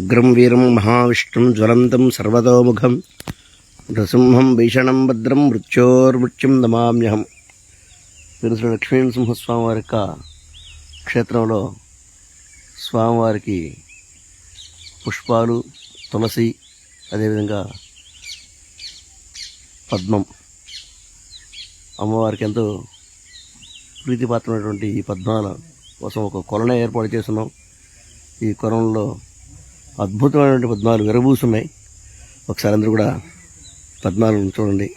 ఉగ్రం వీరం మహావిష్ణుం జ్వలంతం సర్వతోముఖం నృసింహం భీషణం భద్రం మృత్యోర్మృత్యుం నమామ్యహం వీరు శ్రీ లక్ష్మీనరసింహస్వామి వారి యొక్క క్షేత్రంలో స్వామివారికి పుష్పాలు తులసి అదేవిధంగా పద్మం. అమ్మవారికి ఎంతో ప్రీతిపాత్రమైనటువంటి ఈ పద్మాల కోసం ఒక కొలను ఏర్పాటు చేస్తున్నాం. ఈ కొలంలో అద్భుతమైనటువంటి పద్మాలు విరబూసున్నాయి ఒకసారి అందరూ కూడా పద్మాలను చూడండి.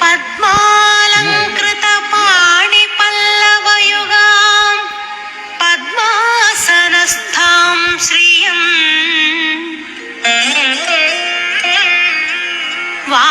பத்மாலங்கிருத பாணி பல்லவயுகாம் பத்மாசனஸ்தாம் ஸ்ரீயம். வா